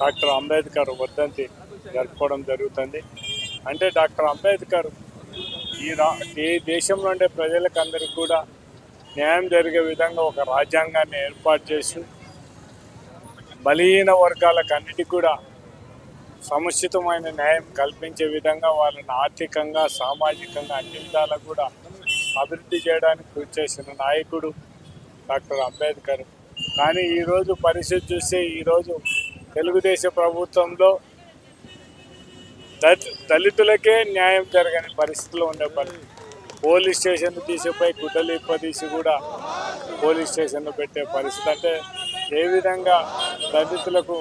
Doctor Ambedkar వర్ధంతి జరుపుకోవడం జరుగుతుంది. అంటే డాక్టర్ అంబేద్కర్ ఈ రా ఈ దేశంలో ఉండే ప్రజలకందరికీ కూడా న్యాయం జరిగే విధంగా ఒక రాజ్యాంగాన్ని ఏర్పాటు చేసి బలహీన వర్గాలకు అన్నిటికీ కూడా సముచితమైన న్యాయం కల్పించే విధంగా వాళ్ళని ఆర్థికంగా సామాజికంగా అన్ని విధాలకు కూడా అభివృద్ధి చేయడానికి కృషి చేసిన నాయకుడు డాక్టర్ అంబేద్కర్. కానీ ఈరోజు పరిస్థితి చూస్తే ఈరోజు తెలుగుదేశం ప్రభుత్వంలో దళితులకే న్యాయం జరగని పరిస్థితులు ఉండే పరిస్థితి పోలీస్ స్టేషన్ తీసిపోయి గుడ్డలు ఇప్పదీసి కూడా పోలీస్ స్టేషన్లో పెట్టే పరిస్థితి. అంటే ఏ విధంగా దళితులకు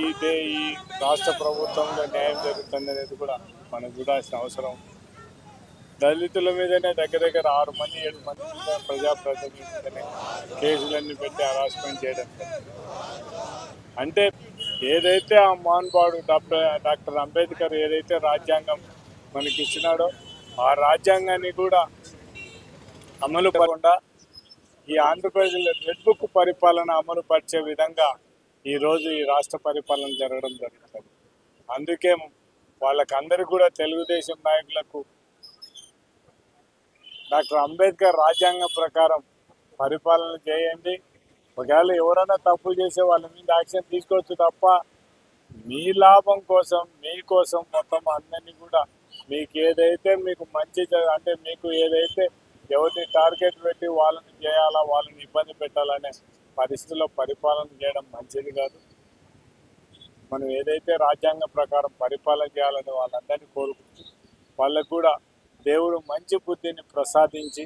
ఈ ఈ రాష్ట్ర ప్రభుత్వంలో న్యాయం జరుగుతుంది అనేది కూడా మనం చూడాల్సిన అవసరం. దళితుల మీదనే దగ్గర దగ్గర ఆరు మంది ఏడు మంది మీద కేసులన్నీ పెట్టి హరాస్మెంట్ చేయడం అంటే ఏదైతే ఆ మహానుభావుడు డాక్టర్ డాక్టర్ అంబేద్కర్ ఏదైతే రాజ్యాంగం మనకి ఇచ్చినాడో ఆ రాజ్యాంగాన్ని కూడా అమలు పడకుండా ఈ ఆంధ్రప్రదేశ్లో రెడ్ బుక్ పరిపాలన అమలు పరిచే విధంగా ఈరోజు ఈ రాష్ట్ర పరిపాలన జరగడం జరుగుతుంది. అందుకే వాళ్ళకందరూ కూడా తెలుగుదేశం నాయకులకు డాక్టర్ అంబేద్కర్ రాజ్యాంగం ప్రకారం పరిపాలన చేయండి. ఒకవేళ ఎవరైనా తప్పులు చేసే వాళ్ళ మీద యాక్షన్ తీసుకోవచ్చు తప్ప మీ లాభం కోసం మీకోసం మొత్తం అందరినీ కూడా మీకు ఏదైతే మీకు మంచి అంటే మీకు ఏదైతే ఎవరిని టార్గెట్ పెట్టి వాళ్ళని చేయాలా వాళ్ళని ఇబ్బంది పెట్టాలనే పరిస్థితుల్లో పరిపాలన చేయడం మంచిది కాదు. మనం ఏదైతే రాజ్యాంగం ప్రకారం పరిపాలన చేయాలని వాళ్ళందరినీ కోరుకుంటూ వాళ్ళకు కూడా దేవుడు మంచి బుద్ధిని ప్రసాదించి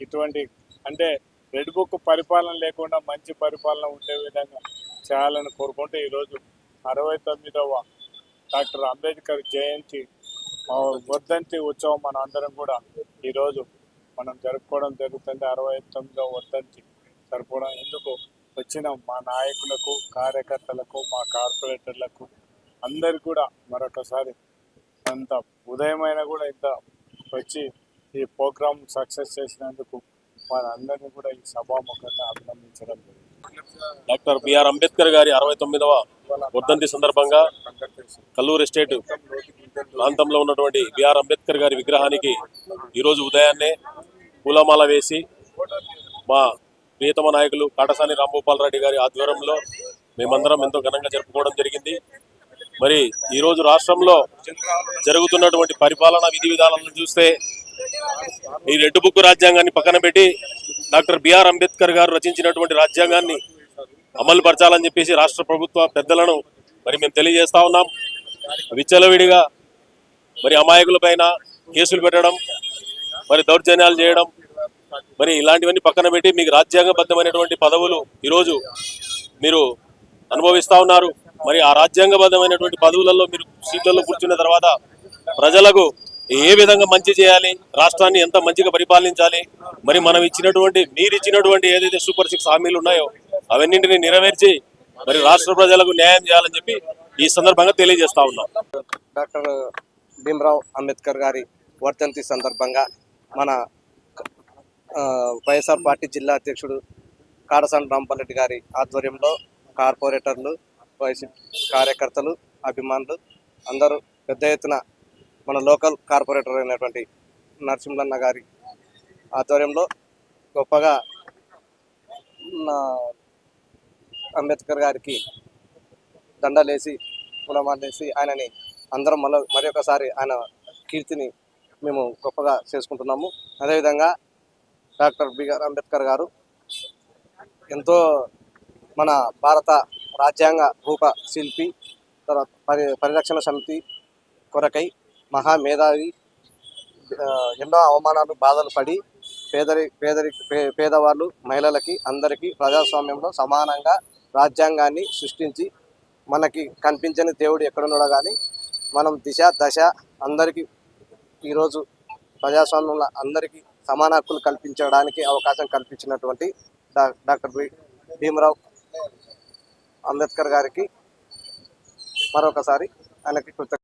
ఇటువంటి అంటే రెడ్ బుక్ పరిపాలన లేకుండా మంచి పరిపాలన ఉండే విధంగా చేయాలని కోరుకుంటూ ఈరోజు అరవై తొమ్మిదవ డాక్టర్ అంబేద్కర్ జయంతి వర్ధంతి ఉత్సవం మన అందరం కూడా ఈరోజు మనం జరుపుకోవడం జరుగుతుంది. అరవై తొమ్మిదవ వర్ధంతి జరుపుకోవడం ఎందుకు? వచ్చిన మా నాయకులకు కార్యకర్తలకు మా కార్పొరేటర్లకు అందరికి కూడా మరొకసారి అంత ఉదయమైన కూడా ఇంత వచ్చి ఈ ప్రోగ్రామ్ సక్సెస్ చేసినందుకు వారందరినీ కూడా ఈ సభాముఖంగా అభినందించడం డాక్టర్ బిఆర్ అంబేద్కర్ గారి అరవై తొమ్మిదవ వర్ధంతి సందర్భంగా కల్లూరు ఎస్టేట్ ప్రాంతంలో ఉన్నటువంటి బిఆర్ అంబేద్కర్ గారి విగ్రహానికి ఈరోజు ఉదయాన్నే పూలమాల వేసి మా ప్రియతమ నాయకులు కాటసాని రాంభూపాల్ రెడ్డి గారి ఆధ్వర్యంలో మేమందరం ఎంతో ఘనంగా జరుపుకోవడం జరిగింది. మరి ఈరోజు రాష్ట్రంలో జరుగుతున్నటువంటి పరిపాలనా విధి విధానాలను చూస్తే ఈ రెడ్ బుక్ రాజ్యాంగాన్ని పక్కన పెట్టి డాక్టర్ బిఆర్ అంబేద్కర్ గారు రచించినటువంటి రాజ్యాంగాన్ని అమలు పరచాలని చెప్పేసి రాష్ట్ర ప్రభుత్వ పెద్దలను మరి మేము తెలియజేస్తా ఉన్నాం. విచ్చలవిడిగా మరి అమాయకుల పైన కేసులు పెట్టడం మరి దౌర్జన్యాలు చేయడం మరి ఇలాంటివన్నీ పక్కన పెట్టి మీకు రాజ్యాంగబద్ధమైనటువంటి పదవులు ఈరోజు మీరు అనుభవిస్తూ ఉన్నారు. మరి ఆ రాజ్యాంగబద్ధమైనటువంటి పదవులలో మీరు సీట్లలో కూర్చున్న తర్వాత ప్రజలకు ఏ విధంగా మంచి చేయాలి? రాష్ట్రాన్ని ఎంత మంచిగా పరిపాలించాలి? మరి మనం ఇచ్చినటువంటి మీరు ఇచ్చినటువంటి ఏదైతే సూపర్ సిక్స్ హామీలు ఉన్నాయో అవన్నింటినీ నెరవేర్చి మరి రాష్ట్ర ప్రజలకు న్యాయం చేయాలని చెప్పి ఈ సందర్భంగా తెలియజేస్తా ఉన్నాం. డాక్టర్ భీమరావ్ అంబేద్కర్ గారి వర్ధంతి సందర్భంగా మన వైఎస్ఆర్ పార్టీ జిల్లా అధ్యక్షుడు కాడసాని రాంపల్లెడ్డి గారి ఆధ్వర్యంలో కార్పొరేటర్లు వైసీ కార్యకర్తలు అభిమానులు అందరూ పెద్ద ఎత్తున మన లోకల్ కార్పొరేటర్ అయినటువంటి నరసింహన్న గారి ఆధ్వర్యంలో గొప్పగా నా అంబేద్కర్ గారికి దండలేసి పూలమాలేసి ఆయనని అందరం మళ్ళీ మరి ఒకసారి ఆయన కీర్తిని మేము గొప్పగా చేసుకుంటున్నాము. అదేవిధంగా డాక్టర్ బిఆర్ అంబేద్కర్ గారు ఎంతో మన భారత రాజ్యాంగ రూప శిల్పి తర్వాత పరి పరిరక్షణ సమితి కొరకై మహామేధావి ఎన్నో అవమానాలు బాధలు పడి పేదరి పేదరి పే- పేదవాళ్ళు మహిళలకి అందరికీ ప్రజాస్వామ్యంలో సమానంగా రాజ్యాంగాన్ని సృష్టించి మనకి కనిపించని దేవుడు ఎక్కడున్నాడో కానీ మనం దిశ దశ అందరికీ ఈరోజు ప్రజాస్వామ్యంలో అందరికీ సమాన హక్కులు కల్పించడానికి అవకాశం కల్పించినటువంటి డాక్టర్ బి భీమరావు అంబేద్కర్ గారికి మరొకసారి ఆయనకి కృతజ్ఞ